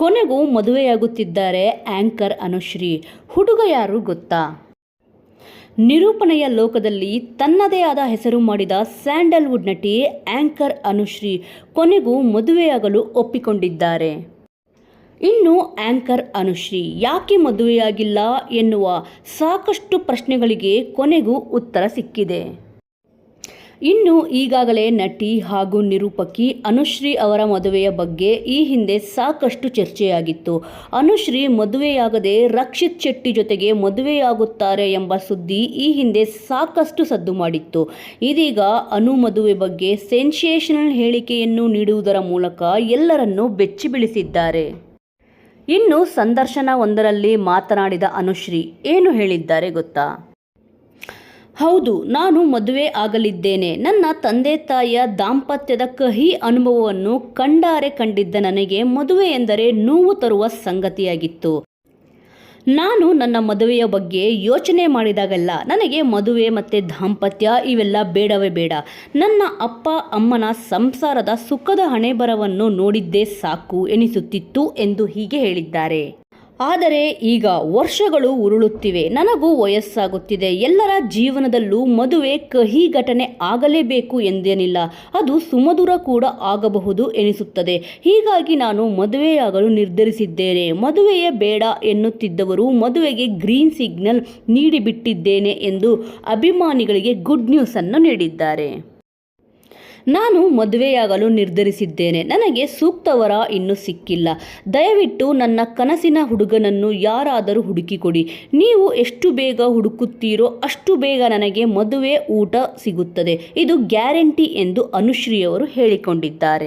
ಕೊನೆಗೂ ಮದುವೆಯಾಗುತ್ತಿದ್ದಾರೆ ಆಂಕರ್ ಅನುಶ್ರೀ. ಹುಡುಗ ಯಾರು ಗೊತ್ತಾ? ನಿರೂಪಣೆಯ ಲೋಕದಲ್ಲಿ ತನ್ನದೇ ಆದ ಹೆಸರು ಮಾಡಿದ ಸ್ಯಾಂಡಲ್ವುಡ್ ನಟಿ ಆಂಕರ್ ಅನುಶ್ರೀ ಕೊನೆಗೂ ಮದುವೆಯಾಗಲು ಒಪ್ಪಿಕೊಂಡಿದ್ದಾರೆ. ಇನ್ನು ಆಂಕರ್ ಅನುಶ್ರೀ ಯಾಕೆ ಮದುವೆಯಾಗಿಲ್ಲ ಎನ್ನುವ ಸಾಕಷ್ಟು ಪ್ರಶ್ನೆಗಳಿಗೆ ಕೊನೆಗೂ ಉತ್ತರ ಸಿಕ್ಕಿದೆ. ಇನ್ನು ಈಗಾಗಲೇ ನಟಿ ಹಾಗೂ ನಿರೂಪಕಿ ಅನುಶ್ರೀ ಅವರ ಮದುವೆಯ ಬಗ್ಗೆ ಈ ಹಿಂದೆ ಸಾಕಷ್ಟು ಚರ್ಚೆಯಾಗಿತ್ತು. ಅನುಶ್ರೀ ಮದುವೆಯಾಗದೆ ರಕ್ಷಿತ್ ಶೆಟ್ಟಿ ಜೊತೆಗೆ ಮದುವೆಯಾಗುತ್ತಾರೆ ಎಂಬ ಸುದ್ದಿ ಈ ಹಿಂದೆ ಸಾಕಷ್ಟು ಸದ್ದು ಮಾಡಿತ್ತು. ಇದೀಗ ಅನು ಮದುವೆ ಬಗ್ಗೆ ಸೆನ್ಸೇಷನಲ್ ಹೇಳಿಕೆಯನ್ನು ನೀಡುವುದರ ಮೂಲಕ ಎಲ್ಲರನ್ನೂ ಬೆಚ್ಚಿ ಬೀಳಿಸಿದ್ದಾರೆ. ಇನ್ನು ಸಂದರ್ಶನ ಒಂದರಲ್ಲಿ ಮಾತನಾಡಿದ ಅನುಶ್ರೀ, ಏನು ಹೇಳಿದ್ದಾರೆ ಗೊತ್ತಾ? ಹೌದು, ನಾನು ಮದುವೆ ಆಗಲಿದ್ದೇನೆ. ನನ್ನ ತಂದೆ ತಾಯಿಯ ದಾಂಪತ್ಯದ ಕಹಿ ಅನುಭವವನ್ನು ಕಂಡಾರೆ ಕಂಡಿದ್ದ ನನಗೆ ಮದುವೆ ಎಂದರೆ ನೋವು ತರುವ ಸಂಗತಿಯಾಗಿತ್ತು. ನಾನು ನನ್ನ ಮದುವೆಯ ಬಗ್ಗೆ ಯೋಚನೆ ಮಾಡಿದಾಗೆಲ್ಲ ನನಗೆ ಮದುವೆ ಮತ್ತು ದಾಂಪತ್ಯ ಇವೆಲ್ಲ ಬೇಡವೇ ಬೇಡ. ನನ್ನ ಅಪ್ಪ, ಅಮ್ಮನ ಸಂಸಾರದ ಸುಖದ ಹಣೆಬರವನ್ನು ನೋಡಿದ್ದೇ ಸಾಕು ಎನಿಸುತ್ತಿತ್ತು ಎಂದು ಹೀಗೆ ಹೇಳಿದ್ದಾರೆ. ಆದರೆ ಈಗ ವರ್ಷಗಳು ಉರುಳುತ್ತಿವೆ. ನನಗೂ ವಯಸ್ಸಾಗುತ್ತಿದೆ. ಎಲ್ಲರ ಜೀವನದಲ್ಲೂ ಮದುವೆ ಕಹಿ ಘಟನೆ ಆಗಲೇಬೇಕು ಎಂದೇನಿಲ್ಲ. ಅದು ಸುಮಧುರ ಕೂಡ ಆಗಬಹುದು ಎನಿಸುತ್ತದೆ. ಹೀಗಾಗಿ ನಾನು ಮದುವೆಯಾಗಲು ನಿರ್ಧರಿಸಿದ್ದೇನೆ. ಮದುವೆಯೇ ಬೇಡ ಎನ್ನುತ್ತಿದ್ದವರು ಮದುವೆಗೆ ಗ್ರೀನ್ ಸಿಗ್ನಲ್ ನೀಡಿಬಿಟ್ಟಿದ್ದೇನೆ ಎಂದು ಅಭಿಮಾನಿಗಳಿಗೆ ಗುಡ್ ನ್ಯೂಸನ್ನು ನೀಡಿದ್ದಾರೆ. ನಾನು ಮದುವೆಯಾಗಲು ನಿರ್ಧರಿಸಿದ್ದೇನೆ. ನನಗೆ ಸೂಕ್ತವರ ಇನ್ನೂ ಸಿಕ್ಕಿಲ್ಲ. ದಯವಿಟ್ಟು ನನ್ನ ಕನಸಿನ ಹುಡುಗನನ್ನು ಯಾರಾದರೂ ಹುಡುಕಿಕೊಡಿ. ನೀವು ಎಷ್ಟು ಬೇಗ ಹುಡುಕುತ್ತೀರೋ ಅಷ್ಟು ಬೇಗ ನನಗೆ ಮದುವೆ ಊಟ ಸಿಗುತ್ತದೆ. ಇದು ಗ್ಯಾರಂಟಿ ಎಂದು ಅನುಶ್ರೀಯವರು ಹೇಳಿಕೊಂಡಿದ್ದಾರೆ.